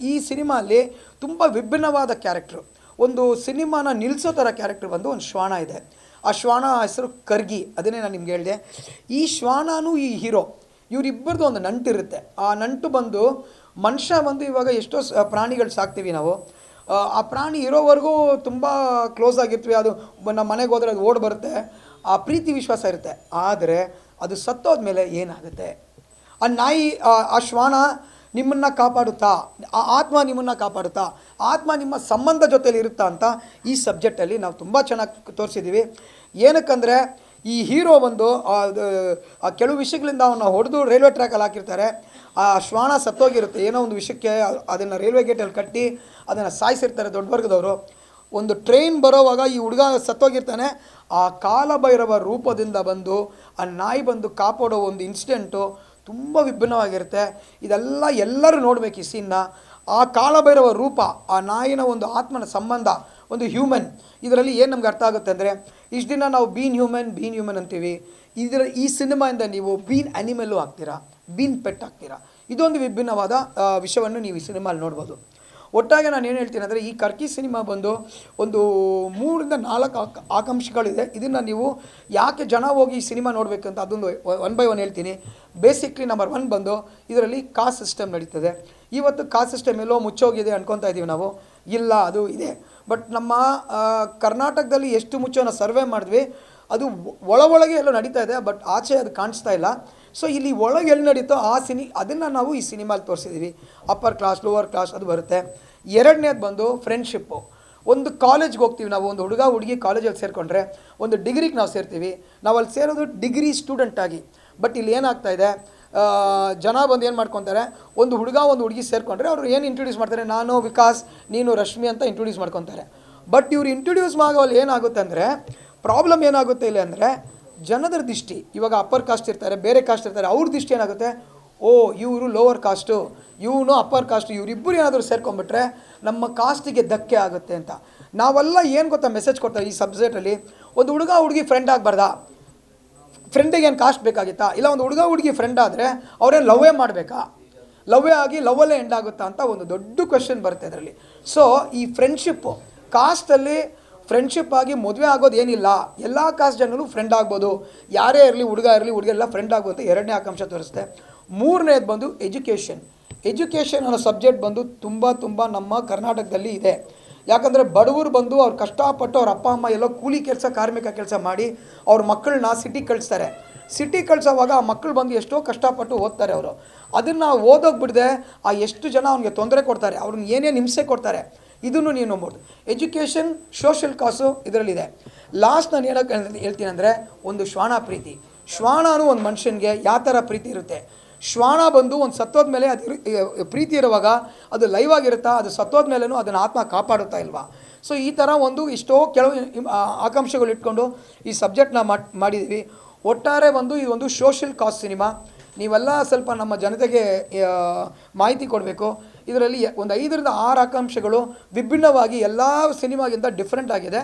ಈ ಸಿನಿಮಾಲಿ ತುಂಬ ವಿಭಿನ್ನವಾದ ಕ್ಯಾರೆಕ್ಟ್ರು. ಒಂದು ಸಿನಿಮಾನ ನಿಲ್ಲಿಸೋ ಥರ ಕ್ಯಾರೆಕ್ಟರ್ ಬಂದು ಒಂದು ಶ್ವಾನ ಇದೆ. ಆ ಶ್ವಾನ ಹೆಸರು ಕರ್ಗಿ ಅದನ್ನೇ ನಾನು ನಿಮ್ಗೆ ಹೇಳಿದೆ. ಈ ಶ್ವಾನನೂ ಈ ಹೀರೋ ಇವರಿಬ್ಬರದ್ದು ಒಂದು ನಂಟಿರುತ್ತೆ ಆ ನಂಟು ಬಂದು ಮನುಷ್ಯ ಬಂದು ಇವಾಗ ಎಷ್ಟೋ ಪ್ರಾಣಿಗಳು ಸಾಕ್ತೀವಿ ನಾವು. ಆ, ಪ್ರಾಣಿ ಇರೋವರೆಗೂ ತುಂಬ ಕ್ಲೋಸ್ ಆಗಿರ್ತೀವಿ. ಅದು ನಮ್ಮ ಮನೆಗೆ ಹೋದರೆ ಅದು ಓಡ್ ಬರುತ್ತೆ. ಆ ಪ್ರೀತಿ ವಿಶ್ವಾಸ ಇರುತ್ತೆ. ಆದರೆ ಅದು ಸತ್ತೋದ್ಮೇಲೆ ಏನಾಗುತ್ತೆ? ಆ ನಾಯಿ ಆ ಶ್ವಾನ ನಿಮ್ಮನ್ನು ಕಾಪಾಡುತ್ತಾ, ಆ ಆತ್ಮ ನಿಮ್ಮನ್ನು ಕಾಪಾಡುತ್ತಾ, ಆತ್ಮ ನಿಮ್ಮ ಸಂಬಂಧ ಜೊತೆಲಿ ಇರುತ್ತಾ ಅಂತ ಈ ಸಬ್ಜೆಕ್ಟಲ್ಲಿ ನಾವು ತುಂಬ ಚೆನ್ನಾಗಿ ತೋರಿಸಿದ್ದೀವಿ ಏನಕ್ಕಂದರೆ ಈ ಹೀರೋ ಬಂದು ಕೆಲವು ವಿಷಯಗಳಿಂದ ಅವನ್ನ ಹೊಡೆದು ರೈಲ್ವೆ ಟ್ರ್ಯಾಕಲ್ಲಿ ಹಾಕಿರ್ತಾರೆ. ಆ ಶ್ವಾನ ಸತ್ತೋಗಿರುತ್ತೆ. ಏನೋ ಒಂದು ವಿಷಯಕ್ಕೆ ಅದನ್ನು ರೈಲ್ವೆ ಗೇಟಲ್ಲಿ ಕಟ್ಟಿ ಅದನ್ನು ಸಾಯಿಸಿರ್ತಾರೆ ದೊಡ್ಡ ವರ್ಗದವರು. ಒಂದು ಟ್ರೈನ್ ಬರೋವಾಗ ಈ ಹುಡುಗ ಸತ್ತೋಗಿರ್ತಾನೆ. ಆ ಕಾಲಭೈರವ ರೂಪದಿಂದ ಬಂದು, ಆ ನಾಯಿ ಬಂದು ಕಾಪಾಡೋ ಒಂದು ಇನ್ಸಿಡೆಂಟು ತುಂಬ ವಿಭಿನ್ನವಾಗಿರುತ್ತೆ. ಇದೆಲ್ಲ ಎಲ್ಲರೂ ನೋಡಬೇಕು ಈ ಸೀನ್ನ ಆ ಕಾಲಭೈರವ ರೂಪ, ಆ ನಾಯಿನ ಒಂದು ಆತ್ಮನ ಸಂಬಂಧ, ಒಂದು ಹ್ಯೂಮನ್ ಇದರಲ್ಲಿ ಏನು ನಮ್ಗೆ ಅರ್ಥ ಆಗುತ್ತೆ ಅಂದರೆ, ಇಷ್ಟು ದಿನ ನಾವು ಬೀನ್ ಹ್ಯೂಮನ್ ಬೀನ್ ಹ್ಯೂಮನ್ ಅಂತೀವಿ. ಇದರ ಈ ಸಿನಿಮಾಯಿಂದ ನೀವು ಬೀನ್ ಅನಿಮಲ್ಲು ಆಗ್ತೀರಾ? ಬೀನ್ ಪೆಟ್ ಆಗ್ತೀರಾ? ಇದೊಂದು ವಿಭಿನ್ನವಾದ ವಿಷಯವನ್ನು ನೀವು ಈ ಸಿನಿಮಾಲ್ಲಿ ನೋಡ್ಬೋದು. ಒಟ್ಟಾಗಿ ನಾನು ಏನು ಹೇಳ್ತೀನಿ ಅಂದರೆ ಈ ಕರ್ಕಿ ಸಿನಿಮಾ ಬಂದು ಒಂದು ಮೂರಿಂದ ನಾಲ್ಕು ಆಕ, ಆಕಾಂಕ್ಷೆಗಳಿದೆ. ಇದನ್ನು ನೀವು ಯಾಕೆ ಜನ ಹೋಗಿ ಈ ಸಿನಿಮಾ ನೋಡಬೇಕಂತ ಅದೊಂದು ಒನ್ ಬೈ ಒನ್ ಹೇಳ್ತೀನಿ. ಬೇಸಿಕ್ಲಿ ನಂಬರ್ ಒನ್ ಬಂದು ಇದರಲ್ಲಿ ಕಾಸ್ಟ್ ಸಿಸ್ಟಮ್ ನಡೀತದೆ. ಇವತ್ತು ಕಾಸ್ಟ್ ಸಿಸ್ಟಮ್ ಎಲ್ಲೋ ಮುಚ್ಚೋಗಿದೆ ಅನ್ಕೊತಾ ಇದ್ದೀವಿ ನಾವು. ಇಲ್ಲ, ಅದು ಇದೆ. ಬಟ್ ನಮ್ಮ ಕರ್ನಾಟಕದಲ್ಲಿ ಎಷ್ಟು ಮುಚ್ಚೋನ ಸರ್ವೆ ಮಾಡಿದ್ವಿ, ಅದು ಒಳ ಒಳಗೆ ಎಲ್ಲೋ ನಡೀತಾ ಇದೆ, ಬಟ್ ಆಚೆ ಅದು ಕಾಣಿಸ್ತಾ ಇಲ್ಲ. ಸೊ ಇಲ್ಲಿ ಒಳಗೆ ಎಲ್ಲಿ ನಡೀತೋ ಆ ಸಿನಿ, ಅದನ್ನು ನಾವು ಈ ಸಿನಿಮಾಲಿ ತೋರಿಸಿದ್ದೀವಿ ಅಪ್ಪರ್ ಕ್ಲಾಸ್ ಲೋವರ್ ಕ್ಲಾಸ್ ಅದು ಬರುತ್ತೆ. ಎರಡನೇದು ಬಂದು ಫ್ರೆಂಡ್ಶಿಪ್ಪು ಒಂದು ಕಾಲೇಜ್ಗೆ ಹೋಗ್ತೀವಿ ನಾವು, ಒಂದು ಹುಡುಗ, ಹುಡುಗಿ ಕಾಲೇಜಲ್ಲಿ ಸೇರಿಕೊಂಡ್ರೆ, ಒಂದು ಡಿಗ್ರಿಗೆ ನಾವು ಸೇರ್ತೀವಿ. ನಾವು ಅಲ್ಲಿ ಸೇರೋದು ಡಿಗ್ರಿ ಸ್ಟೂಡೆಂಟಾಗಿ ಬಟ್ ಇಲ್ಲಿ ಏನಾಗ್ತಾ ಇದೆ ಜನ ಬಂದು ಏನು ಮಾಡ್ಕೊತಾರೆ, ಒಂದು ಹುಡುಗ ಒಂದು ಹುಡುಗಿ ಸೇರಿಕೊಂಡ್ರೆ ಅವರು ಏನು ಇಂಟ್ರೊಡ್ಯೂಸ್ ಮಾಡ್ತಾರೆ, ನಾನು, ವಿಕಾಸ್, ನೀನು, ರಶ್ಮಿ ಅಂತ ಇಂಟ್ರೊಡ್ಯೂಸ್ ಮಾಡ್ಕೊತಾರೆ. ಬಟ್ ಇವ್ರು ಇಂಟ್ರೊಡ್ಯೂಸ್ ಮಾಡೋಲ್ಲಿ ಏನಾಗುತ್ತೆ ಅಂದರೆ ಪ್ರಾಬ್ಲಮ್ ಏನಾಗುತ್ತೆ ಇಲ್ಲಿ ಅಂದರೆ ಜನದ ದೃಷ್ಟಿ, ಇವಾಗ ಅಪ್ಪರ್ ಕಾಸ್ಟ್ ಇರ್ತಾರೆ, ಬೇರೆ ಕಾಸ್ಟ್ ಇರ್ತಾರೆ, ಅವ್ರ ದೃಷ್ಟಿ ಏನಾಗುತ್ತೆ, ಓ, ಇವರು ಲೋವರ್ ಕಾಸ್ಟು ಇವನು ಅಪ್ಪರ್ ಕಾಸ್ಟ್ ಇವರಿಬ್ಬರು ಏನಾದರೂ ಸೇರ್ಕೊಂಡ್ಬಿಟ್ರೆ ನಮ್ಮ ಕಾಸ್ಟಿಗೆ ಧಕ್ಕೆ ಆಗುತ್ತೆ ಅಂತ. ನಾವೆಲ್ಲ ಏನು ಗೊತ್ತಾ ಮೆಸೇಜ್ ಕೊಡ್ತಾರೆ ಈ ಸಬ್ಜೆಕ್ಟಲ್ಲಿ ಒಂದು ಹುಡುಗ ಹುಡುಗಿ ಫ್ರೆಂಡ್ ಆಗಬಾರ್ದಾ? ಫ್ರೆಂಡಿಗೆ ಏನು ಕಾಸ್ಟ್ ಬೇಕಾಗಿತ್ತಾ? ಇಲ್ಲ, ಒಂದು ಹುಡುಗ ಹುಡುಗಿ ಫ್ರೆಂಡ್ ಆದರೆ ಅವ್ರೇನು ಲವ್ವೇ ಮಾಡಬೇಕಾ? ಲವ್ವೇ ಆಗಿ ಲವ್ವಲ್ಲೇ ಎಂಡ್ ಆಗುತ್ತಾ ಅಂತ ಒಂದು ದೊಡ್ಡ ಕ್ವೆಶನ್ ಬರುತ್ತೆ ಅದರಲ್ಲಿ ಸೊ ಈ ಫ್ರೆಂಡ್ಶಿಪ್ಪು ಕಾಸ್ಟಲ್ಲಿ ಫ್ರೆಂಡ್ಶಿಪ್ ಆಗಿ ಮದುವೆ ಆಗೋದು ಏನಿಲ್ಲ. ಎಲ್ಲ ಕಾಸ್ಟ್ ಜನರು ಫ್ರೆಂಡ್ ಆಗ್ಬೋದು. ಯಾರೇ ಇರಲಿ, ಹುಡುಗ ಇರಲಿ, ಹುಡುಗ ಎಲ್ಲ ಫ್ರೆಂಡ್ ಆಗ್ಬೋದು ಅಂತ ಎರಡನೇ ಆಕಾಂಕ್ಷೆ ತೋರಿಸುತ್ತೆ ಮೂರನೇದು ಬಂದು ಎಜುಕೇಷನ್ ಎಜುಕೇಷನ್ ಅನ್ನೋ ಸಬ್ಜೆಕ್ಟ್ ಬಂದು ತುಂಬ ತುಂಬ ನಮ್ಮ ಕರ್ನಾಟಕದಲ್ಲಿ ಇದೆ. ಯಾಕಂದರೆ ಬಡವರು ಬಂದು ಅವ್ರು ಕಷ್ಟಪಟ್ಟು ಅವ್ರ ಅಪ್ಪ, ಅಮ್ಮ ಎಲ್ಲೋ ಕೂಲಿ ಕೆಲಸ, ಕಾರ್ಮಿಕ ಕೆಲಸ ಮಾಡಿ ಅವ್ರ ಮಕ್ಕಳನ್ನ ಸಿಟಿ ಕಳಿಸ್ತಾರೆ. ಸಿಟಿ ಕಳ್ಸೋವಾಗ ಆ ಮಕ್ಕಳು ಬಂದು ಎಷ್ಟೋ ಕಷ್ಟಪಟ್ಟು ಓದ್ತಾರೆ ಅವರು. ಅದನ್ನು ಓದೋಗಿ ಬಿಡದೆ ಆ ಎಷ್ಟು ಜನ ಅವ್ನಿಗೆ ತೊಂದರೆ ಕೊಡ್ತಾರೆ ಅವ್ರನ್ನ ಏನೇನು ಹಿಂಸೆ ಕೊಡ್ತಾರೆ, ಇದನ್ನು ನೀವು ನೋಡ್ಬೋದು. ಎಜುಕೇಷನ್ ಸೋಷಿಯಲ್ ಕಾಸು ಇದರಲ್ಲಿದೆ. ಲಾಸ್ಟ್ ನಾನು ಹೇಳೋಕೆ ಹೇಳ್ತೀನಿ ಅಂದರೆ ಒಂದು ಶ್ವಾನ ಪ್ರೀತಿ. ಶ್ವಾನನೂ ಒಂದು ಮನುಷ್ಯನಿಗೆ ಯಾವ ಥರ ಪ್ರೀತಿ ಇರುತ್ತೆ? ಶ್ವಾನ ಬಂದು ಒಂದು ಸತ್ತೋದ ಮೇಲೆ ಅದು ಪ್ರೀತಿ ಇರುವಾಗ ಅದು ಲೈವ್ ಆಗಿರುತ್ತಾ, ಅದು ಸತ್ತೋದ ಮೇಲೂ ಅದನ್ನು ಆತ್ಮ ಕಾಪಾಡುತ್ತಾ ಇಲ್ವಾ? ಸೊ ಈ ಥರ ಒಂದು ಇಷ್ಟೋ ಕೆಲವು ಆಕಾಂಕ್ಷೆಗಳು ಇಟ್ಕೊಂಡು ಈ ಸಬ್ಜೆಕ್ಟ್ನ ಮಾಡಿದ್ದೀವಿ ಒಟ್ಟಾರೆ ಒಂದು ಇದೊಂದು ಸೋಷಿಯಲ್ ಕಾಸ್ ಸಿನಿಮಾ ನೀವೆಲ್ಲ ಸ್ವಲ್ಪ ನಮ್ಮ ಜನತೆಗೆ ಮಾಹಿತಿ ಕೊಡಬೇಕು. ಇದರಲ್ಲಿ ಒಂದು ಐದರಿಂದ ಆರು ಆಕಾಂಕ್ಷೆಗಳು ವಿಭಿನ್ನವಾಗಿ ಎಲ್ಲ ಸಿನಿಮಾಗಿಂತ ಡಿಫ್ರೆಂಟ್ ಆಗಿದೆ.